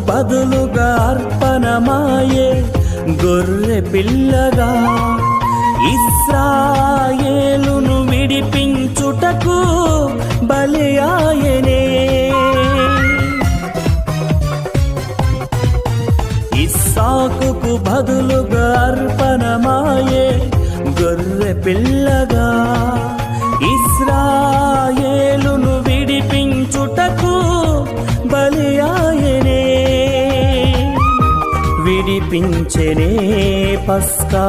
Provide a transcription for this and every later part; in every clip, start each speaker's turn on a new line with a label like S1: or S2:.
S1: బదులుగా అర్పణమాయే గొర్రె పిల్లగా. ఇస్రాయేలును విడిపించుటకు బలియాయనే ఆయనే. ఇస్సాకుకు బదులుగా అర్పణమాయే గొర్రె పిల్లగా. విడిపించెనే పస్కా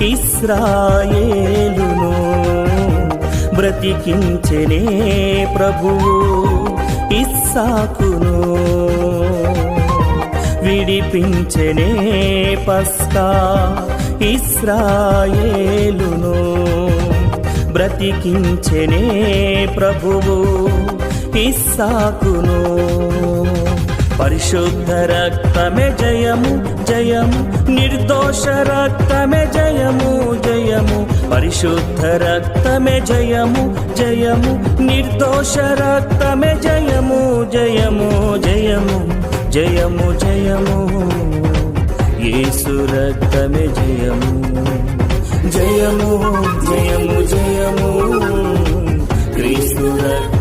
S1: ఇస్రాయేలును. బ్రతికించెనే ప్రభువు ఇస్సాకును. విడిపించెనే పస్కా ఇస్రాయేలును. బ్రతికించెనే ప్రభువు ఇస్సాకును. పరిశుద్ధ రక్తమే జయము జయము. నిర్దోష రక్తమే జయము జయము. పరిశుద్ధ రక్తమే జయము జయము. నిర్దోష రక్తమే జయము జయము జయము. జయము జయము. యేసు రక్తమే జయము. జయము జయము జయము. క్రీస్తు రక్త